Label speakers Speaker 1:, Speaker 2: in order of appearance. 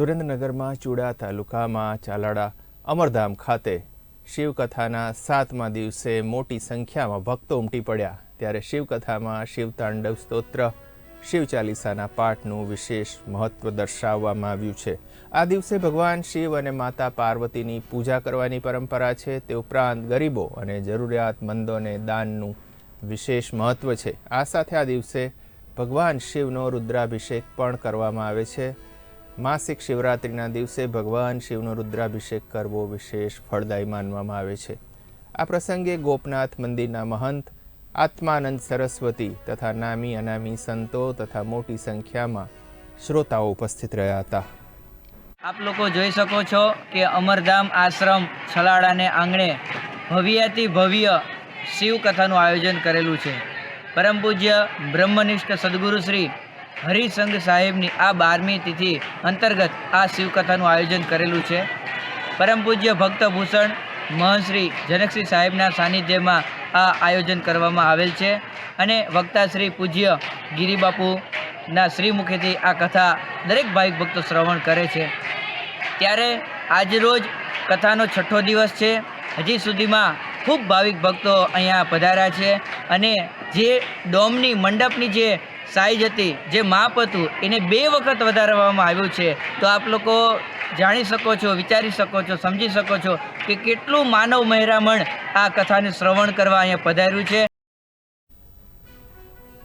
Speaker 1: સુરેન્દ્રનગરમાં ચુડા તાલુકામાં ચાલાડા અમરધામ ખાતે શિવકથાના સાતમા દિવસે મોટી સંખ્યામાં ભક્તો ઉમટી પડ્યા. ત્યારે શિવકથામાં શિવતાંડવ સ્તોત્ર, શિવ ચાલીસાના પાઠનું વિશેષ મહત્વ દર્શાવવામાં આવ્યું છે. આ દિવસે ભગવાન શિવ અને માતા પાર્વતીની પૂજા કરવાની પરંપરા છે. તે ઉપરાંત ગરીબો અને જરૂરિયાતમંદોને દાનનું વિશેષ મહત્વ છે. આ સાથે આ દિવસે ભગવાન શિવનો રુદ્રાભિષેક પણ કરવામાં આવે છે. માસિક શિવરાત્રિના દિવસે ભગવાન શિવનો રુદ્રાભિષેક કરવો વિશેષ ફળદાયી માનવામાં આવે છે. આ પ્રસંગે ગોપનાથ મંદિરના મહંત, આત્માનંદ સરસ્વતી તથા નામી અનામી સંતો તથા મોટી સંખ્યામાં શ્રોતાઓ ઉપસ્થિત રહ્યા હતા.
Speaker 2: આપ લોકો જોઈ શકો છો કે અમરધામ આશ્રમ છલાડાને આંગણે ભવ્યાતિ ભવ્ય શિવ કથાનું આયોજન કરેલું છે. પરમ પૂજ્ય બ્રહ્મનિષ્ઠ સદગુરુ શ્રી હરિસંઘ સાહેબની આ બારમી તિથિ અંતર્ગત આ શિવકથાનું આયોજન કરેલું છે. પરમ પૂજ્ય ભક્તભૂષણ મહંશ્રી જનકશ્રી સાહેબના સાનિધ્યમાં આ આયોજન કરવામાં આવેલ છે અને વક્તા શ્રી પૂજ્ય ગિરિબાપુના શ્રી મુખેથી આ કથા દરેક ભાવિક ભક્તો શ્રવણ કરે છે. ત્યારે આજરોજ કથાનો છઠ્ઠો દિવસ છે. હજી સુધીમાં ખૂબ ભાવિક ભક્તો અહીંયા પધાર્યા છે અને જે ડોમની મંડપની જે સાઈઝ હતી, જે માપ હતું, એને બે વખત વધારવામાં આવ્યું છે. તો આપ લોકો જાણી શકો છો, વિચારી શકો છો, સમજી શકો છો કે કેટલું માનવ મહેરામણ આ કથાને શ્રવણ કરવા અહીંયા પધાર્યું છે.